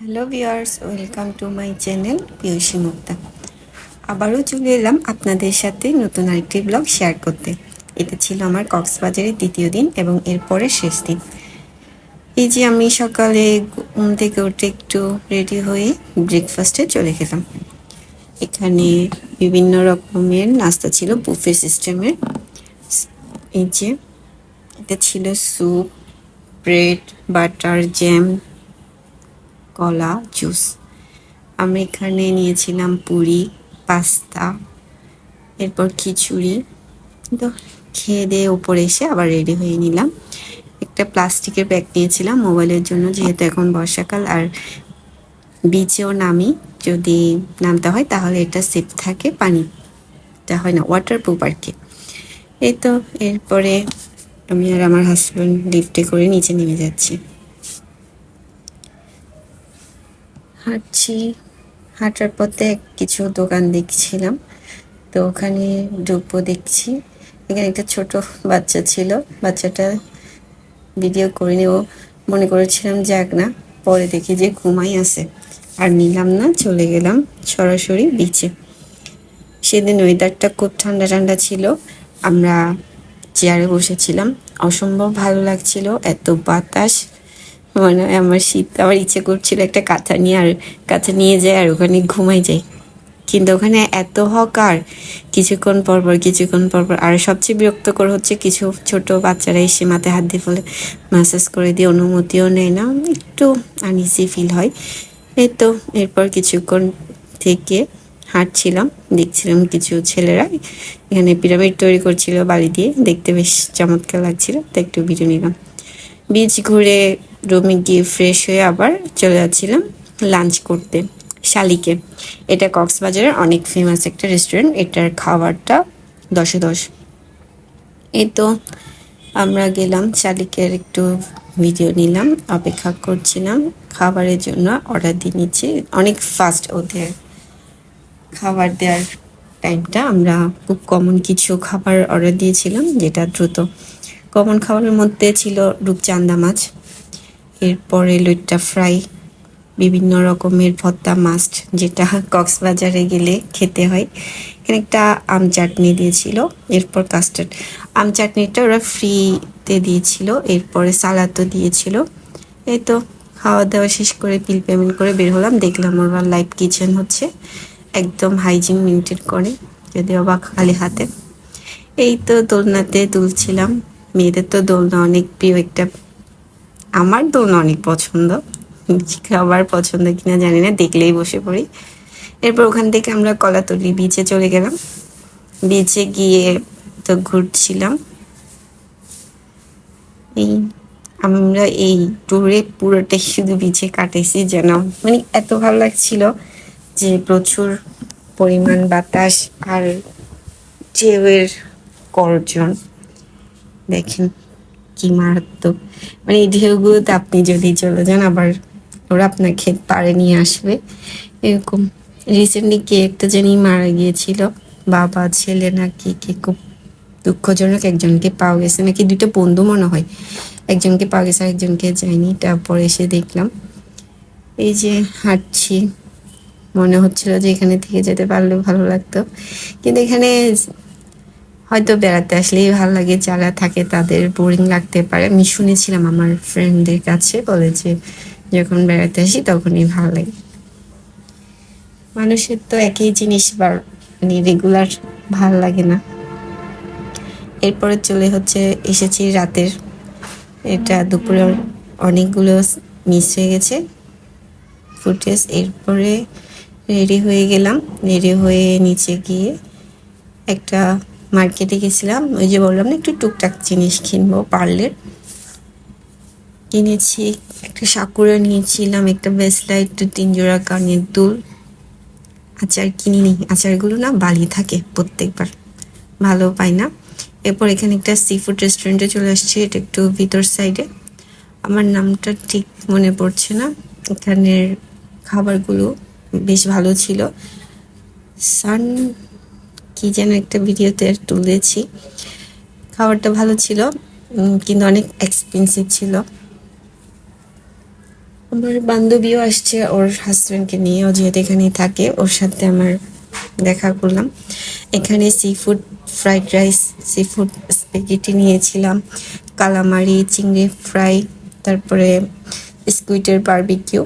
Hello viewers welcome to my channel Piyosi Mukta আবারও চলে এলাম আপনাদের সাথে নতুন আরেকটি ব্লগ শেয়ার করতে। এটা ছিল আমার কক্সবাজারের দ্বিতীয় দিন এবং এরপরে শেষ দিন। এই যে আমি সকালে ঘুম থেকে উঠে একটু রেডি হয়ে ব্রেকফাস্টে চলে গেলাম। এখানে বিভিন্ন রকমের নাস্তা ছিল বুফে সিস্টেমের এই যে, এটা ছিল স্যুপ ব্রেড বাটার জ্যাম কলা, জুস। আমি এখানে নিয়েছিলাম পুরি, পাস্তা, এরপর খিচুড়ি। তো খেয়ে দিয়ে উপরে এসে আবার রেডি হয়ে নিলাম। একটা প্লাস্টিকের ব্যাগ নিয়েছিলাম মোবাইলের জন্য, যেহেতু এখন বর্ষাকাল আর বিচেও নামি। যদি নামতে হয় তাহলে এটা সেফ থাকে, পানিটা হয় না ওয়াটার প্রুফ আর কি। এই তো, এরপরে আমি আর আমার হাজব্যান্ড লিফটে করে নিচে নেমে যাচ্ছি। হাঁটছি। হাঁটার পথে কিছু দোকান দেখছিলাম। তো ওখানে ঢুকবো দেখছি। এখানে একটা ছোট বাচ্চা ছিল। বাচ্চাটা ভিডিও করে নিয়েও মনে করেছিলাম, যাক না, পরে দেখি যে ঘুমাই আছে। আর নিলাম না, চলে গেলাম সরাসরি বিচে সেদিন ওয়েদারটা খুব ঠান্ডা ঠান্ডা ছিল। আমরা চেয়ারে বসেছিলাম। অসম্ভব ভালো লাগছিল। এত বাতাস মানে আমার শীত, আমার ইচ্ছে করছিল একটা কাঁথা নিয়ে আর কাঁথা নিয়ে যাই আর ওখানে ঘুমাই যাই। কিন্তু ওখানে এত হকার, কিছুক্ষণ পর পর, কিছুক্ষণ পর পর, আর সবচেয়ে বিরক্তকর হচ্ছে কিছু ছোট বাচ্চারা এসে মাথায় হাত দিয়ে ফেলে ম্যাসাজ করে দিয়ে অনুমতিও নেয় না। একটু আনইজি ফিল হয়। এই তো, এরপর কিছুক্ষণ থেকে হাঁটছিলাম, দেখছিলাম কিছু ছেলেরা এখানে পিরামিড তৈরি করছিল বাড়ি দিয়ে। দেখতে বেশ চমৎকার লাগছিল, তো একটু ভিডিও নিলাম। বিচ ঘুরে রুমে গিয়ে ফ্রেশ হয়ে আবার চলে যাচ্ছিলাম লাঞ্চ করতে, শালিকে। এটা কক্সবাজারের অনেক ফেমাস একটা রেস্টুরেন্ট এটার খাবারটা দশে দশ। এই তো আমরা গেলাম, শালিকের একটু ভিডিও নিলাম, অপেক্ষা করছিলাম, খাবারের জন্য অর্ডার দিয়ে নিচ্ছি। অনেক ফাস্ট ওদের খাবার দেওয়ার টাইমটা আমরা খুব কমন কিছু খাবার অর্ডার দিয়েছিলাম, যেটা দ্রুত। কমন খাবারের মধ্যে ছিল রূপচান্দা মাছ। এরপরে লইট্টা ফ্রাই, বিভিন্ন রকমের ভর্তা মাস্ট যেটা কক্সবাজারে গেলে খেতে হয়। এখানে একটা আম চাটনি দিয়েছিল, এরপর কাস্টার্ড আম চাটনিটা ওরা ফ্রিতে দিয়েছিল, এরপরে সালাদও দিয়েছিল। এই তো খাওয়া দাওয়া শেষ করে বিল পেমেন্ট করে বের হলাম, দেখলাম ওরা লাইভ কিচেন হচ্ছে, একদম হাইজিন মেনটেন করে যদিও বা খালি হাতে। এই তো দোলনাতে তুলছিলাম মেয়েদের তো দোলনা অনেক প্রিয় একটা আমার দোলনা অনেক পছন্দ। খাবার পছন্দ কিনা জানি না, দেখলেই বসে পড়ি। এরপর ওখান থেকে আমরা কলাতলি বিচে চলে গেলাম। বিচে গিয়ে তো ঘুরছিলাম। এই আমরা এই ট্যুরে পুরোটাই শুধু বিচে কাটাইছি যেন মানে এত ভালো লাগছিল যে প্রচুর পরিমাণ বাতাস আর ঢেউয়ের করজন দেখেন। কি মারাত্মক। মানে এই ঢেউগুলোতে আপনি যদি চলে যান, আবার ওরা আপনাকে পাড়ে নিয়ে আসবে। এরকম। রিসেন্টলি কে একটা জানি মারা গিয়েছিল। বাবা, ছেলে নাকি কে খুব দুঃখজনক একজনকে পাওয়া গেছে। নাকি দুটো বন্ধু মনে হয়। একজনকে পাওয়া গেছে একজনকে যায়নি। তারপর এসে দেখলাম। এই যে হাঁটছি। মনে হচ্ছিল যে এখানে থেকে যেতে পারলে ভালো লাগতো। কিন্তু এখানে হয়তো বেড়াতে আসলেই ভালো লাগে যারা থাকে তাদের বোরিং লাগতে পারে। আমি শুনেছিলাম আমার ফ্রেন্ডদের কাছে বলে যে, যখন বেড়াতে আসি তখনই ভালো লাগে। মানুষের তো একই জিনিস বার মানে রেগুলার ভালো লাগে না। এরপরে চলে হচ্ছে, এসেছি রাতের। এটা দুপুরে অনেকগুলো মিস হয়ে গেছে। ফুটেজ এরপরে রেডি হয়ে গেলাম। রেডি হয়ে নিচে গিয়ে একটা মার্কেটে গেছিলাম, ওই যে বললাম না, একটু টুকটাক জিনিস কিনবো পার্লের কিনেছি, একটা সাকুরা নিয়েছিলাম, একটা বেসলাইট তিন জোড়া কানের দুল। আচার কিনিনি, আচারগুলো না বালি থাকে প্রত্যেকবার, ভালো পাই না। এরপর এখানে একটা সি ফুড রেস্টুরেন্টে চলে আসছি, এটা একটু ভিতর সাইডে আমার নামটা ঠিক মনে পড়ছে না, এখানের খাবারগুলো বেশ ভালো ছিল। সান কি যেন একটা ভিডিওতে তুলেছি। খাবারটা ভালো ছিল কিন্তু অনেক এক্সপেন্সিভ ছিল। আমার বান্ধবীও আসছে ওর হাজব্যান্ডকে নিয়ে, ও যেহেতু এখানেই থাকে, ওর সাথে আমার দেখা করলাম। এখানে sea food fried rice sea food spaghetti নিয়েছিলাম কালামারি চিংড়ি ফ্রাই তারপরে স্কুইটের বারবিকিউ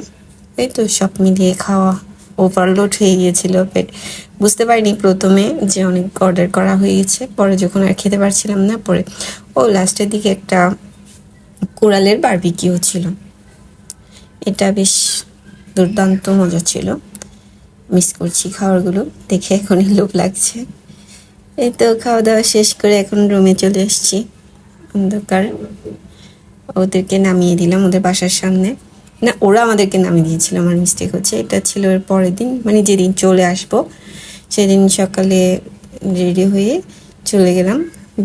এই তো সব মিলিয়ে খাওয়া ওভারলোড হয়ে গিয়েছিল পেট বুঝতে পারিনি প্রথমে যে অনেক অর্ডার করা হয়ে গেছে। পরে যখন আর খেতে পারছিলাম না, পরে, ও লাস্টের দিকে একটা কোরালের বারবিকিউ ছিল। এটা বেশ দুর্দান্ত মজা ছিল। মিস করছি খাবারগুলো, দেখে এখনই লোভ লাগছে। এই তো খাওয়া দাওয়া শেষ করে এখন রুমে চলে এসেছি। অন্ধকার। ওদেরকে নামিয়ে দিলাম ওদের বাসার সামনে। না, ওরা আমাদেরকে নামিয়ে দিয়েছিল, আমার মিস্টেক হচ্ছে। এটা ছিল এর পরের দিন মানে যেদিন চলে আসব, সেদিন সকালে রেডি হয়ে চলে গেলাম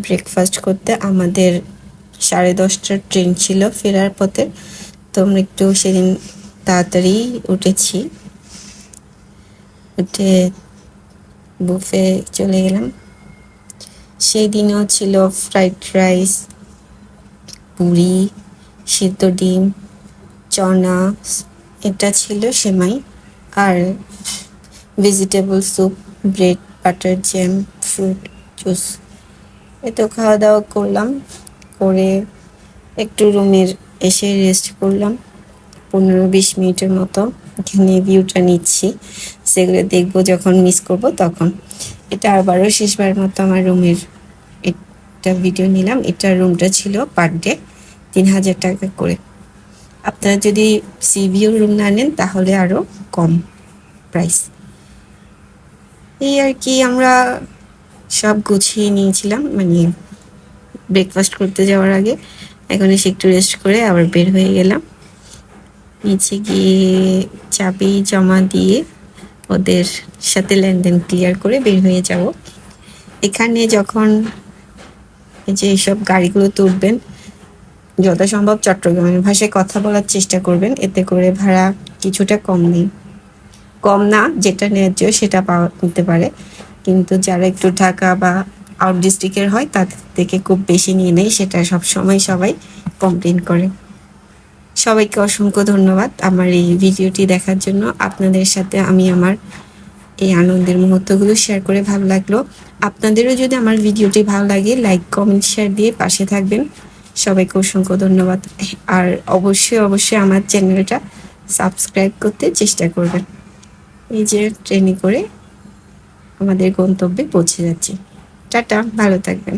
ব্রেকফাস্ট করতে। আমাদের সাড়ে দশটার ট্রেন ছিল ফেরার পথে, তো আমরা একটু সেদিন তাড়াতাড়ি উঠেছি। উঠে বুফে চলে গেলাম। সেই দিনও ছিল ফ্রাইড রাইস পুরি, সিদ্ধ ডিম চনা এটা ছিল সেমাই আর vegetable soup bread butter jam fruit juice এতো খাওয়া দাওয়া করলাম, করে একটু রুমের এসে রেস্ট করলাম। পনেরো বিশ মিনিটের মতো এখানে ভিউটা নিচ্ছি। সেগুলো দেখব যখন মিস করব তখন। এটা আবারও শেষবার মতো আমার রুমের একটা ভিডিও নিলাম। এটার রুমটা ছিল পার ডে তিন হাজার টাকা করে। আপনারা যদি সি ভিউ রুম না নেন, তাহলে আরও কম প্রাইস এই আর কি, আমরা সব গুছিয়ে নিয়েছিলাম মানে ব্রেকফাস্ট করতে যাওয়ার আগে। এখন এসে একটু রেস্ট করে আবার বের হয়ে গেলাম। নিচে গিয়ে চাবি জমা দিয়ে ওদের সাথে লেনদেন ক্লিয়ার করে বের হয়ে যাব। এখানে যখন এই যে এইসব গাড়িগুলো তুলবেন যথাসম্ভব চট্টগ্রামের ভাষায় কথা বলার চেষ্টা করবেন। এতে করে ভাড়া কিছুটা কম নেই। কম না, যেটা ন্যায্য সেটা পাওয়া নিতে পারে। কিন্তু যারা একটু ঢাকা বা আউট ডিস্ট্রিক্টের হয়, তাদের থেকে খুব বেশি নিয়ে নেয়। সেটা সব সময় সবাই কমপ্লেন করে। সবাইকে অসংখ্য ধন্যবাদ আমার এই ভিডিওটি দেখার জন্য। আপনাদের সাথে আমি আমার এই আনন্দের মুহূর্তগুলো শেয়ার করে ভালো লাগল। আপনাদেরও যদি আমার ভিডিওটি ভালো লাগে লাইক কমেন্ট শেয়ার দিয়ে পাশে থাকবেন। সবাইকে অসংখ্য ধন্যবাদ। আর অবশ্যই অবশ্যই আমার চ্যানেলটা সাবস্ক্রাইব করতে চেষ্টা করবেন। এই যে ট্রেনে করে আমাদের গন্তব্যে পৌঁছে যাচ্ছি। টাটা, ভালো থাকবেন।